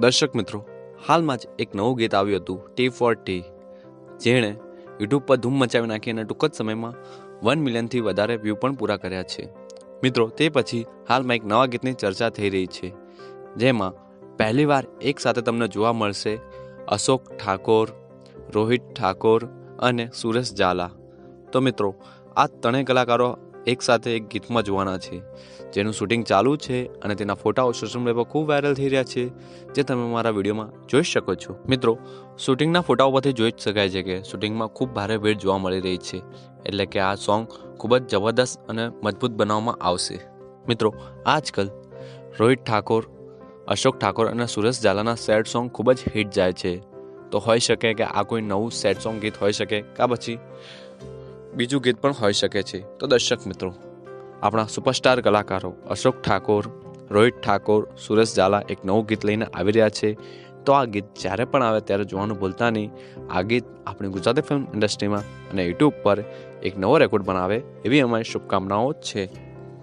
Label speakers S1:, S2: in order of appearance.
S1: દર્શક મિત્રો, હાલમાં જ એક નવું ગીત આવ્યું હતું ટી ફોર ટી જેણે યુટ્યુબ પર ધૂમ મચાવી નાખી અને ટૂંક જ સમયમાં વન મિલિયનથી વધારે વ્યૂ પણ પૂરા કર્યા છે. મિત્રો, તે પછી હાલમાં એક નવા ગીતની ચર્ચા થઈ રહી છે, જેમાં પહેલીવાર એક સાથે તમને જોવા મળશે અશોક ઠાકોર, રોહિત ઠાકોર અને સુરેશ ઝાલા. તો મિત્રો, આ ત્રણેય કલાકારો એક સાથે એક ગીતમાં જોવાના છે. જેનું શૂટિંગ ચાલુ છે અને તેના ફોટાઓ સોશિયલ મીડિયા પર ખૂબ વાયરલ થઈ રહ્યા છે, જે તમે મારા વિડીયોમાં જોઈ શકો છો. મિત્રો, શૂટિંગના ફોટાઓ પરથી જોઈ જ શકાય છે કે શૂટિંગમાં ખૂબ ભારે ભીડ જોવા મળી રહી છે, એટલે કે આ સોંગ ખૂબ જ જબરદસ્ત અને મજબૂત બનાવવામાં આવશે. મિત્રો, આજકાલ રોહિત ઠાકોર, અશોક ઠાકોર અને સુરેશ ઝાલાના સેડ સોંગ ખૂબ જ હિટ જાય છે. તો હોઈ શકે કે આ કોઈ નવું સેડ સોંગ ગીત હોઈ શકે, કાં પછી બીજું ગીત પણ હોઈ શકે છે. તો દર્શક મિત્રો, આપણા સુપરસ્ટાર કલાકારો અશોક ઠાકોર, રોહિત ઠાકોર, સુરેશ ઝાલા એક નવું ગીત લઈને આવી રહ્યા છે. તો આ ગીત જ્યારે પણ આવે ત્યારે જોવાનું ભૂલતા નહીં. આ ગીત આપણી ગુજરાતી ફિલ્મ ઇન્ડસ્ટ્રીમાં અને યુટ્યુબ પર એક નવો રેકોર્ડ બનાવે એવી અમારી શુભકામનાઓ છે.